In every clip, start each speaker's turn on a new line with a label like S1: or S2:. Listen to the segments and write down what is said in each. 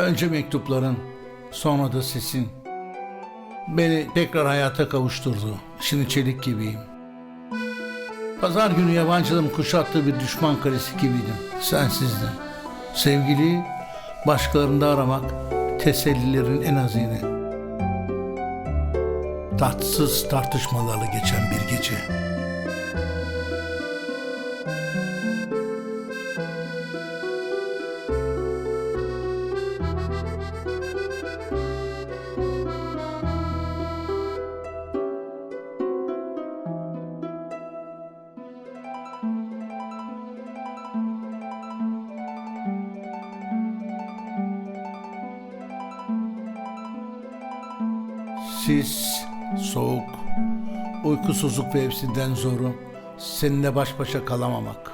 S1: Önce mektupların, sonra da sesin. Beni tekrar hayata kavuşturdu. Şimdi çelik gibiyim. Pazar günü yabancılığın kuşattığı bir düşman kalesi gibiydim. Sensizdim. Sevgili başkalarında aramak tesellilerin en azini. Tatsız tartışmalarla geçen bir gece. Sis, soğuk, uykusuzluk ve hepsinden zoru seninle baş başa kalamamak.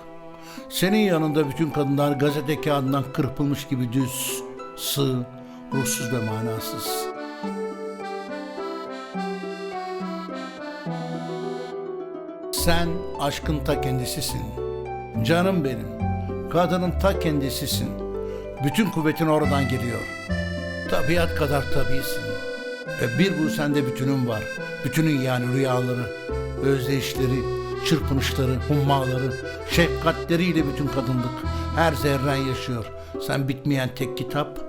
S1: Senin yanında bütün kadınlar gazete kağıdından kırpılmış gibi düz, sığ, ruhsuz ve manasız. Sen aşkın ta kendisisin. Canım benim. Kadının ta kendisisin. Bütün kuvvetin oradan geliyor. Tabiat kadar tabisin. Ve bir bu sende bütünün var. Bütünün yani rüyaları, özdeyişleri, çırpınışları, hummaları, şefkatleriyle bütün kadınlık. Her zerren yaşıyor. Sen bitmeyen tek kitap,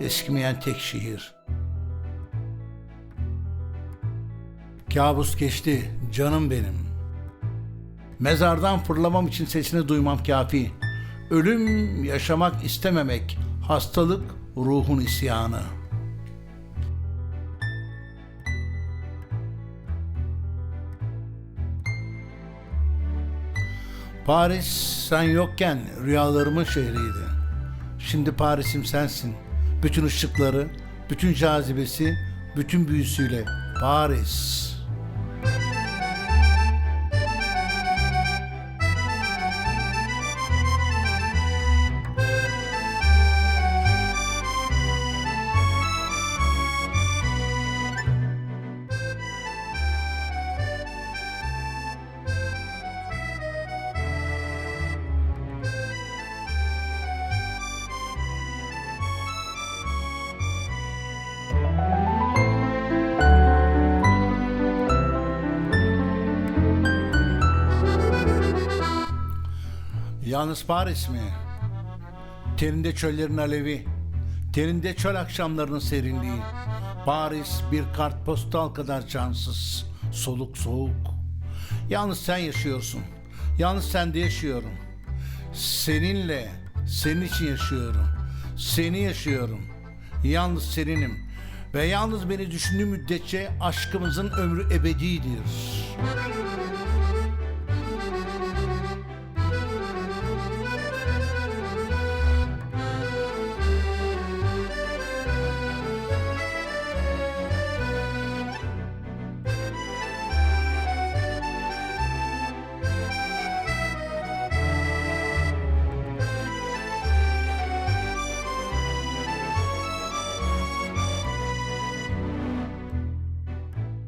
S1: eskimeyen tek şiir. Kabus geçti canım benim. Mezardan fırlamam için sesini duymam kafi. Ölüm yaşamak istememek, hastalık ruhun isyanı. Paris sen yokken rüyalarımın şehriydi. Şimdi Paris'im sensin. Bütün ışıkları, bütün cazibesi, bütün büyüsüyle Paris. Yalnız Paris mi? Teninde çöllerin alevi, teninde çöl akşamlarının serinliği. Paris bir kartpostal kadar cansız, soluk soğuk. Yalnız sen yaşıyorsun. Yalnız sende yaşıyorum. Seninle, senin için yaşıyorum. Seni yaşıyorum. Yalnız seninim. Ve yalnız beni düşündüğü müddetçe aşkımızın ömrü ebedidir.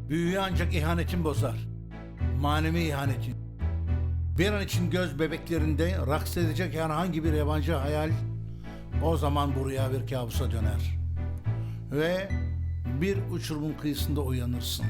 S1: Büyüyü ancak ihanetin bozar. Manevi ihanetin. Bir an için göz bebeklerinde raks edecek herhangi bir yabancı hayal o zaman bu rüya bir kabusa döner. Ve bir uçurumun kıyısında uyanırsın.